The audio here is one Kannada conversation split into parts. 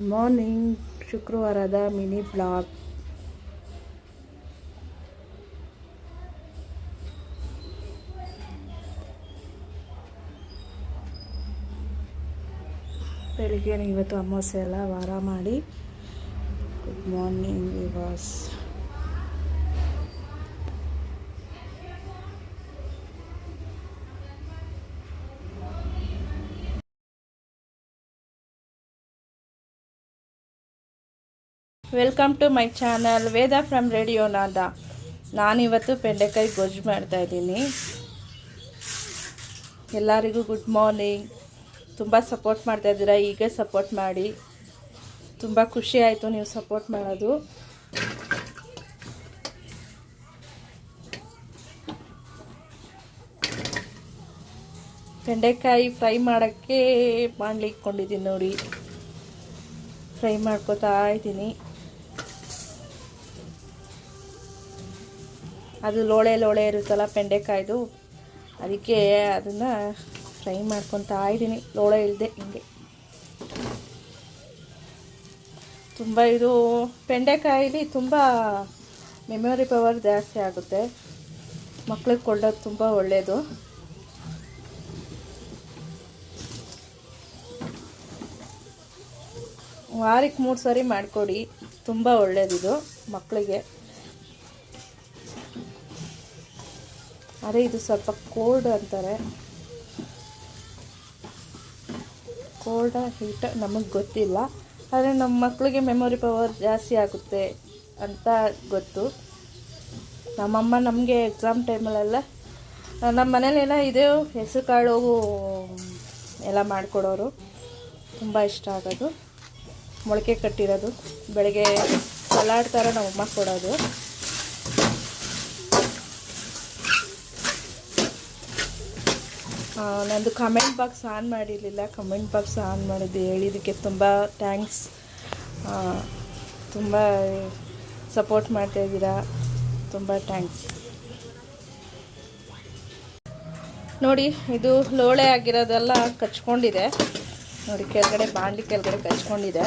ಮಾರ್ನಿಂಗ್ ಶುಕ್ರವಾರದ ಮಿನಿ ಬ್ಲಾಗ್ ಬೆಳಿಗ್ಗೆ ಇವತ್ತು ಅಮಾವಾಸ್ಯೆ ಎಲ್ಲ ವಾರ ಮಾಡಿ. Good morning ವಿವಾಸ್ welcome to my channel Veda from radio Nada ನಾನಿವತ್ತು ಬೆಂಡೆಕಾಯಿ ಗೊಜ್ಜು ಮಾಡ್ತಾಯಿದ್ದೀನಿ ಎಲ್ಲರಿಗೂ ಗುಡ್ ಮಾರ್ನಿಂಗ್ ತುಂಬ ಸಪೋರ್ಟ್ ಮಾಡ್ತಾ ಈಗ ಹೀಗೆ ಸಪೋರ್ಟ್ ಮಾಡಿ. ತುಂಬ ಖುಷಿ ಆಯಿತು ನೀವು ಸಪೋರ್ಟ್ ಮಾಡೋದು. ಬೆಂಡೆಕಾಯಿ ಫ್ರೈ ಮಾಡೋಕ್ಕೆ ಬಾಣಲಿ ಇಟ್ಕೊಂಡಿದ್ದೀನಿ ನೋಡಿ. ಫ್ರೈ ಮಾಡ್ಕೋತಾ ಇದ್ದೀನಿ. ಅದು ಲೋಳೆ ಲೋಳೆ ಇರುತ್ತಲ್ಲ ಬೆಂಡೆಕಾಯ್ದು, ಅದಕ್ಕೆ ಅದನ್ನು ಫ್ರೈ ಮಾಡ್ಕೊತಾ ಇದ್ದೀನಿ. ಲೋಳೆ ಇಲ್ಲದೆ ಹಿಂಗೆ. ತುಂಬ ಇದು ಬೆಂಡೆಕಾಯಿಲಿ ತುಂಬ ಮೆಮೊರಿ ಪವರ್ ಜಾಸ್ತಿ ಆಗುತ್ತೆ. ಮಕ್ಳಿಗೆ ಕೊಳ್ಳೋದು ತುಂಬ ಒಳ್ಳೆಯದು ವಾರಕ್ಕೆ ಮೂರು ಸಾರಿ ಮಾಡಿಕೊಡಿ. ತುಂಬ ಒಳ್ಳೆಯದಿದು ಮಕ್ಕಳಿಗೆ ಅದೇ ಇದು ಸ್ವಲ್ಪ ಕೋಲ್ಡ್ ಅಂತಾರೆ. ಕೋಲ್ಡ ಹೀಟ ನಮಗೆ ಗೊತ್ತಿಲ್ಲ. ಆದರೆ ನಮ್ಮ ಮಕ್ಕಳಿಗೆ ಮೆಮೊರಿ ಪವರ್ ಜಾಸ್ತಿ ಆಗುತ್ತೆ ಅಂತ ಗೊತ್ತು. ನಮ್ಮಮ್ಮ ನಮಗೆ ಎಕ್ಸಾಮ್ ಟೈಮಲ್ಲೆಲ್ಲ ನಮ್ಮ ಮನೇಲೆಲ್ಲ ಇದೆ ಹೆಸರು, ಕಾಳು, ಎಲ್ಲ ಮಾಡಿಕೊಡೋರು. ತುಂಬ ಇಷ್ಟ ಆಗೋದು. ಮೊಳಕೆ ಕಟ್ಟಿರೋದು. ಬೆಳಗ್ಗೆ ಸಲಾಡ್ ಥರ ನಮ್ಮಮ್ಮ ಕೊಡೋದು. ನಂದು ಕಮೆಂಟ್ ಬಾಕ್ಸ್ ಆನ್ ಮಾಡಿರಲಿಲ್ಲ. ಕಮೆಂಟ್ ಬಾಕ್ಸ್ ಆನ್ ಮಾಡಿದ್ದು ಹೇಳಿದ್ದಕ್ಕೆ ತುಂಬ ಥ್ಯಾಂಕ್ಸ್ ತುಂಬ ಸಪೋರ್ಟ್ ಮಾಡ್ತಾಯಿದ್ದೀರಾ ತುಂಬ ಥ್ಯಾಂಕ್ಸ್ ನೋಡಿ, ಇದು ಲೋಳೆ ಆಗಿರೋದೆಲ್ಲ ಕಚ್ಕೊಂಡಿದೆ. ನೋಡಿ, ಕೆಳಗಡೆ ಬಾಂಡಿ ಕೆಳಗಡೆ ಕಚ್ಕೊಂಡಿದೆ.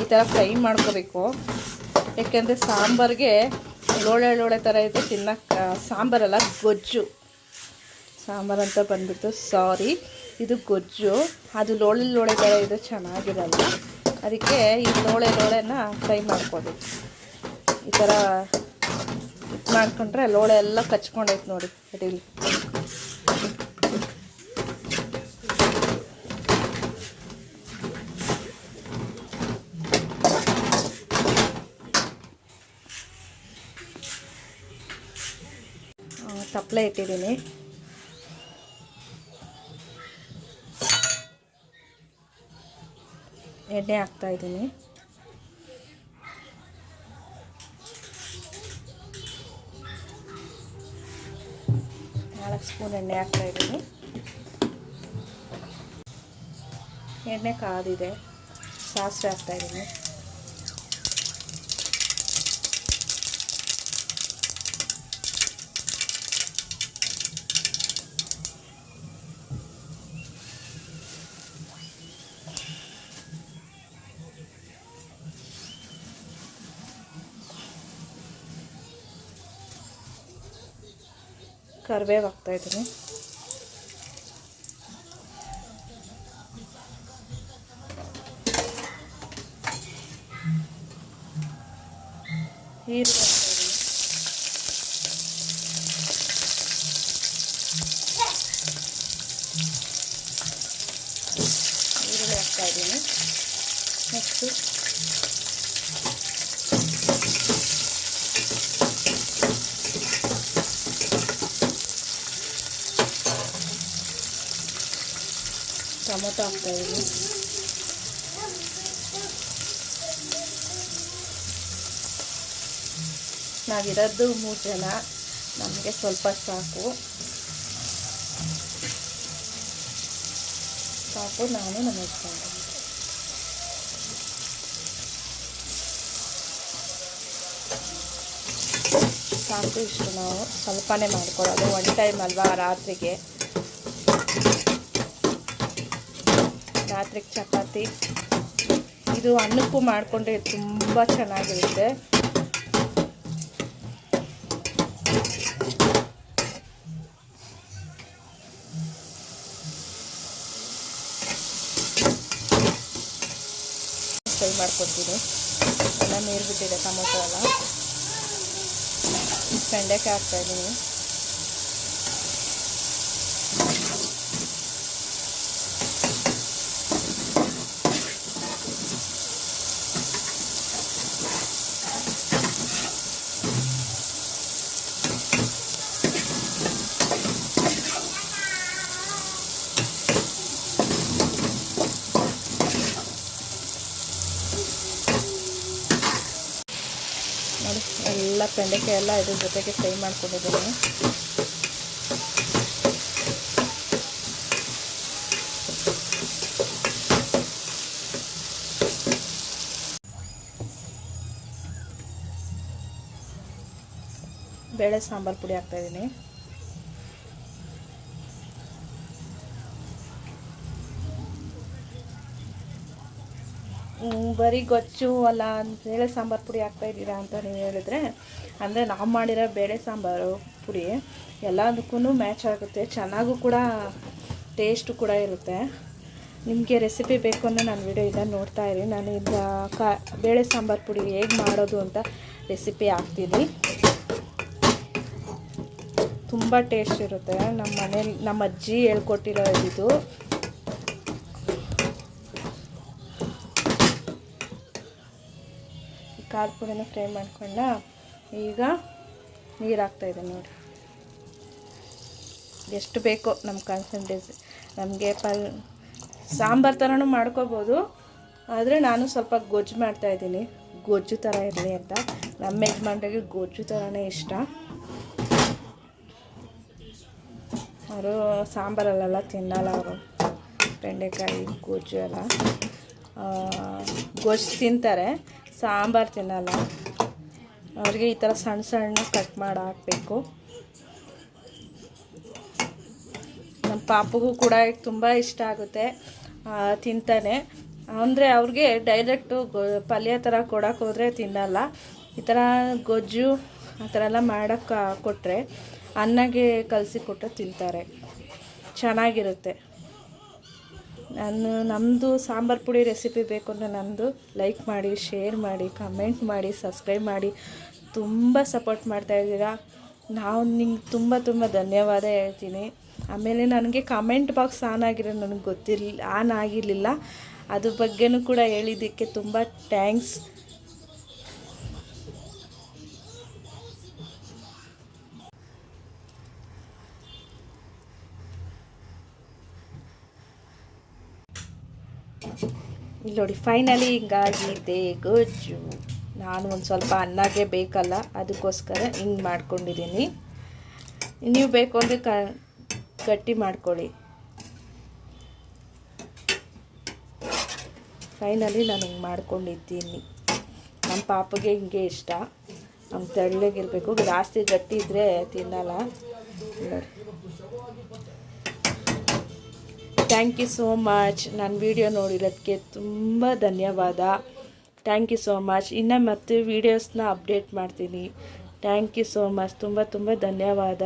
ಈ ಥರ ಫ್ರೈ ಮಾಡ್ಕೋಬೇಕು. ಯಾಕೆಂದರೆ ಸಾಂಬಾರಿಗೆ ಲೋಳೆ ಲೋಳೆ ಥರ ಇದೆ ತಿನ್ನಕ್ಕೆ ಸಾಂಬಾರಲ್ಲ ಗೊಜ್ಜು. ಸಾಂಬಾರು ಅಂತ ಬಂದ್ಬಿಟ್ಟು, ಸಾರಿ. ಇದು ಗೊಜ್ಜು. ಅದು ಲೋಳೆ ಲೋಳೆ ಥರ ಇದು ಚೆನ್ನಾಗಿರಲ್ಲ. ಅದಕ್ಕೆ ಈ ಲೋಳೆ ಲೋಳೆನ ಫ್ರೈ ಮಾಡ್ಕೊಳ್ಳಿ ಈ ಥರ ಇದು ಮಾಡ್ಕೊಂಡ್ರೆ ಲೋಳೆ ಎಲ್ಲ ಕಚ್ಕೊಂಡೈತೆ ನೋಡಿ, ಅಡಿಲಿ. ತಪ್ಪಲೆ ಇಟ್ಟಿದ್ದೀನಿ. ಎಣ್ಣೆ ಹಾಕ್ತಾ ಇದ್ದೀನಿ. ನಾಲ್ಕು ಸ್ಪೂನ್ ಎಣ್ಣೆ ಹಾಕ್ತಾ ಇದ್ದೀನಿ. ಎಣ್ಣೆ ಕಾದಿದೆ. ಸಾಸಿವೆ ಹಾಕ್ತಾ ಕರಿಬೇವು ಹಾಕ್ತಾಯಿದ್ದೀನಿ ಈರುಳ್ಳಿ ಹಾಕ್ತಾಯಿದ್ದೀನಿ ಈರುಳ್ಳಿ ಹಾಕ್ತಾಯಿದ್ದೀನಿ ನೆಕ್ಸ್ಟು ಟೊಮೊಟೊ ಆಗ್ತಾ ಇದೆ. ನಾವಿರೋದು ಮೂರು ಜನ ನಮಗೆ ಸ್ವಲ್ಪ ಸಾಕು. ಸಾಕು, ನಾನು ನಮ್ಮ ಹಸ್ಬೆಂಡ್ ಸಾಕು ಇಷ್ಟು ನಾವು. ಸ್ವಲ್ಪನೇ ಮಾಡ್ಕೊಳ್ಳೋದು. ಒನ್ ಟೈಮ್ ಅಲ್ವಾ ರಾತ್ರಿಗೆ? ರಾತ್ರಿಗೆ ಚಪಾತಿ. ಇದು ಅನ್ನಕ್ಕೂ ಮಾಡಿಕೊಂಡ್ರೆ ತುಂಬ ಚೆನ್ನಾಗಿರುತ್ತೆ. ಫ್ರೈ ಮಾಡ್ಕೊತೀನಿ ಎಲ್ಲ ನೀರು ಬಿಟ್ಟಿದೆ ಟೊಮೊಟೊ ಎಲ್ಲ. ಬೆಂಡೆಕಾಯಿ ಹಾಕ್ತಾಯಿದ್ದೀನಿ ನೋಡಿ ಎಲ್ಲ ಬೆಂಡೆಕಾಯಿ ಎಲ್ಲ ಇದ್ರ ಜೊತೆಗೆ ಫ್ರೈ ಮಾಡ್ಕೊಂಡಿದ್ದೀನಿ. ಬೇಳೆ ಸಾಂಬಾರು ಪುಡಿ ಹಾಕ್ತಾಯಿದ್ದೀನಿ ಬರೀ ಗೊಚ್ಚು ಅಲ್ಲ ಬೇಳೆ ಸಾಂಬಾರು ಪುಡಿ ಹಾಕ್ತಾ ಇದ್ದೀರಾ ಅಂತ ನೀವು ಹೇಳಿದ್ರೆ, ಅಂದರೆ ನಾವು ಮಾಡಿರೋ ಬೇಳೆ ಸಾಂಬಾರು ಪುಡಿ ಎಲ್ಲದಕ್ಕೂ ಮ್ಯಾಚ್ ಆಗುತ್ತೆ. ಚೆನ್ನಾಗೂ ಕೂಡ ಟೇಸ್ಟು ಕೂಡ ಇರುತ್ತೆ. ನಿಮಗೆ ರೆಸಿಪಿ ಬೇಕು ಅಂದರೆ ನಾನು ವಿಡಿಯೋ ಇದನ್ನು ನೋಡ್ತಾ ಇರಿ. ನಾನು ಇದ ಕಾ, ಬೇಳೆ ಸಾಂಬಾರು ಪುಡಿ ಹೇಗೆ ಮಾಡೋದು ಅಂತ ರೆಸಿಪಿ ಹಾಕ್ತೀನಿ ತುಂಬ ಟೇಸ್ಟ್ ಇರುತ್ತೆ. ನಮ್ಮ ಮನೇಲಿ ನಮ್ಮ ಅಜ್ಜಿ ಹೇಳ್ಕೊಟ್ಟಿರೋ ಇದು ಖಾರ ಪುಡಿನ ಫ್ರೈ ಮಾಡ್ಕೊಂಡ ಈಗ ನೀರು ಹಾಕ್ತಾಯಿದೆ ನೋಡಿ. ಎಷ್ಟು ಬೇಕೋ ನಮ್ಮ ಕಾನ್ಸಂಟ್ರೇಸ್ ನಮಗೆ ಪಲ್, ಸಾಂಬಾರು ಥರನೂ ಮಾಡ್ಕೋಬೋದು. ಆದರೆ ನಾನು ಸ್ವಲ್ಪ ಗೊಜ್ಜು ಮಾಡ್ತಾಯಿದ್ದೀನಿ ಗೊಜ್ಜು ಥರ ಇರಲಿ ಅಂತ. ನಮ್ಮ ಯಜಮಾನ್ರಿಗೆ ಗೊಜ್ಜು ಥರನೇ ಇಷ್ಟ. ಅವರು ಸಾಂಬಾರಲ್ಲೆಲ್ಲ ತಿನ್ನಲ್ಲ ಅವರು. ಬೆಂಡೆಕಾಯಿ, ಗೊಜ್ಜು ಎಲ್ಲ. ಗೊಜ್ಜು ತಿಂತಾರೆ. ಸಾಂಬಾರು ತಿನ್ನಲ್ಲ. ಅವ್ರಿಗೆ ಈ ಥರ ಸಣ್ಣ ಸಣ್ಣ ಕಟ್ ಮಾಡಿ ಹಾಕಬೇಕು. ನಮ್ಮ ಪಾಪಗೂ ಕೂಡ ತುಂಬ ಇಷ್ಟ ಆಗುತ್ತೆ ತಿಂತಾನೆ. ಅಂದರೆ ಅವ್ರಿಗೆ ಡೈರೆಕ್ಟು ಪಲ್ಯ ಥರ ಕೊಡೋಕೆ ಹೋದರೆ ತಿನ್ನಲ್ಲ. ಈ ಥರ ಗೊಜ್ಜು ಆ ಥರ ಎಲ್ಲ ಮಾಡೋಕ್ಕೆ ಕೊಟ್ಟರೆ ಅನ್ನಗೆ ಕಲಸಿ ಕೊಟ್ಟು ತಿಂತಾರೆ. ಚೆನ್ನಾಗಿರುತ್ತೆ. ನಾನು ನಮ್ಮದು ಸಾಂಬಾರು ಪುಡಿ ರೆಸಿಪಿ ಬೇಕು ಅಂದರೆ ನಮ್ಮದು ಲೈಕ್ ಮಾಡಿ ಶೇರ್ ಮಾಡಿ ಕಮೆಂಟ್ ಮಾಡಿ ಸಬ್ಸ್ಕ್ರೈಬ್ ಮಾಡಿ. ತುಂಬ ಸಪೋರ್ಟ್ ಮಾಡ್ತಾಯಿದ್ದೀರಾ ನಾವು ನಿಂಗೆ ತುಂಬ ತುಂಬ ಧನ್ಯವಾದ ಹೇಳ್ತೀನಿ. ಆಮೇಲೆ ನನಗೆ ಕಮೆಂಟ್ ಬಾಕ್ಸ್ ಆನ್ ಆಗಿರೋ ನನಗೆ ಗೊತ್ತಿರಲಿಲ್ಲ ಆನ್ ಆಗಿರಲಿಲ್ಲ. ಅದ್ರ ಬಗ್ಗೆನೂ ಕೂಡ ಹೇಳಿದ್ದಕ್ಕೆ ತುಂಬ ಥ್ಯಾಂಕ್ಸ್ ಇಲ್ಲಿ ನೋಡಿ ಫೈನಲಿ ಹಿಂಗಾಗಿದೆ ಗೊಜ್ಜು ನಾನು ಒಂದು ಸ್ವಲ್ಪ ಅನ್ನಗೆ ಬೇಕಲ್ಲ, ಅದಕ್ಕೋಸ್ಕರ ಹಿಂಗೆ ಮಾಡ್ಕೊಂಡಿದ್ದೀನಿ ನೀವು ಬೇಕು ಅಂದರೆ ಕ, ಗಟ್ಟಿ ಮಾಡ್ಕೊಳ್ಳಿ. ಫೈನಲಿ ನಾನು ಹಿಂಗೆ ಮಾಡ್ಕೊಂಡಿದ್ದೀನಿ. ನಮ್ಮ ಪಾಪಗೆ ಹಿಂಗೆ ಇಷ್ಟ. ನಮ್ಗೆ ತೆಳ್ಳಗಿರಬೇಕು. ಜಾಸ್ತಿ ಗಟ್ಟಿ ಇದ್ದರೆ ತಿನ್ನಲ್ಲ. ನೋಡಿ. ಥ್ಯಾಂಕ್ ಯು ಸೋ ಮಚ್ ನನ್ನ ವಿಡಿಯೋ ನೋಡಿರೋದಕ್ಕೆ ತುಂಬ ಧನ್ಯವಾದ. ಥ್ಯಾಂಕ್ ಯು ಸೋ ಮಚ್ ಇನ್ನು ಮತ್ತೆ ವೀಡಿಯೋಸ್ನ ಅಪ್ಡೇಟ್ ಮಾಡ್ತೀನಿ. ಥ್ಯಾಂಕ್ ಯು ಸೋ ಮಚ್ ತುಂಬ ತುಂಬ ಧನ್ಯವಾದ.